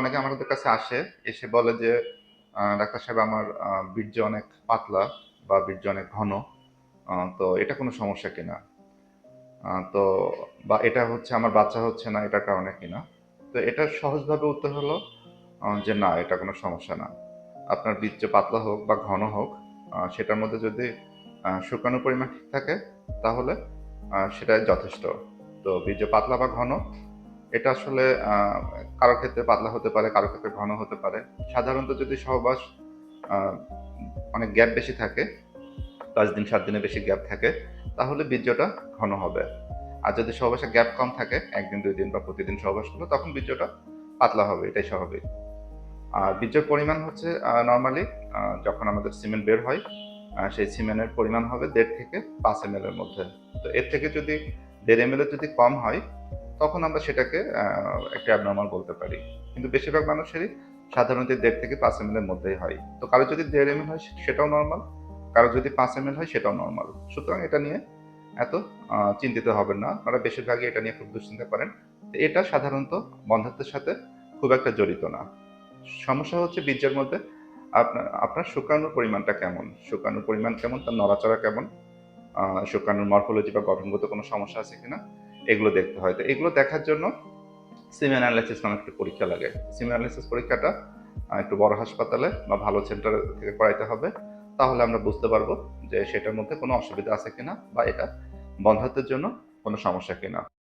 অনেকে আমাদের কাছে আসে, এসে বলে যে ডাক্তার সাহেব, আমার বীর্য অনেক পাতলা বা বীর্য অনেক ঘন তো এটা কোনো সমস্যা কিনা? তো, বা এটা হচ্ছে, আমার বাচ্চা হচ্ছে না, এটার কারণে কিনা? তো এটা সহজভাবে উত্তর হলো যে না, এটা কোনো সমস্যা না। আপনার বীর্য পাতলা হোক বা ঘন হোক সেটার মধ্যে যদি শুকানো পরিমাণ ঠিক থাকে, তাহলে সেটা যথেষ্ট। তো বীর্য পাতলা বা ঘন এটা আসলে কারও ক্ষেত্রে পাতলা হতে পারে, কারও ক্ষেত্রে ঘন হতে পারে। সাধারণত যদি সহবাস অনেক গ্যাপ বেশি থাকে পাঁচ দিন, সাত দিনের বেশি গ্যাপ থাকে, তাহলে বীর্যটা ঘন হবে। আর যদি সহবাসে গ্যাপ কম থাকে, একদিন, দুই দিন বা প্রতিদিন সহবাস করলে, তখন বীর্যটা পাতলা হবে, এটাই স্বাভাবিক। আর বীর্যের পরিমাণ হচ্ছে নর্মালি যখন আমাদের সিমেন্ট বের হয় সেই সিমেন্টের পরিমাণ হবে দেড় থেকে পাঁচ এম এর মধ্যে। তো এর থেকে যদি দেড় এম যদি কম হয় তখন আমরা সেটাকে একটা অ্যাবনর্মাল বলতে পারি। কিন্তু বেশিরভাগ মানুষেরই সাধারণত দেড় থেকে পাঁচ এম এর মধ্যেই হয়। তো কারও যদি দেড় এম হয়, সেটাও নর্মাল কারও যদি পাঁচ এম হয়, সেটাও নর্মাল সুতরাং এটা নিয়ে এত চিন্তিত হবেন না। আপনারা বেশিরভাগই এটা নিয়ে খুব দুশ্চিন্তা করেন এটা সাধারণত বন্ধাত্বের সাথে খুব একটা জড়িত না। সমস্যা হচ্ছে বীর্যের মধ্যে। আপনার আপনার শুকানোর পরিমাণটা কেমন? শুকানোর পরিমাণ কেমন? তার নড়াচড়া কেমন? শুকানোর মরফোলজি বা গঠনগত কোনো সমস্যা আছে কিনা? এগুলো দেখতে হয়। তো এগুলো দেখার জন্য সিম অ্যানালাইসিস নামে একটা পরীক্ষা লাগে। সিম অ্যানালাইসিস পরীক্ষাটা একটু বড় হাসপাতালে বা ভালো সেন্টার থেকে করাইতে হবে। তাহলে আমরা বুঝতে পারব যে সেটার মধ্যে কোনো অসুবিধা আছে কিনা বা এটা বন্ধাত্বের জন্য কোনো সমস্যা কিনা।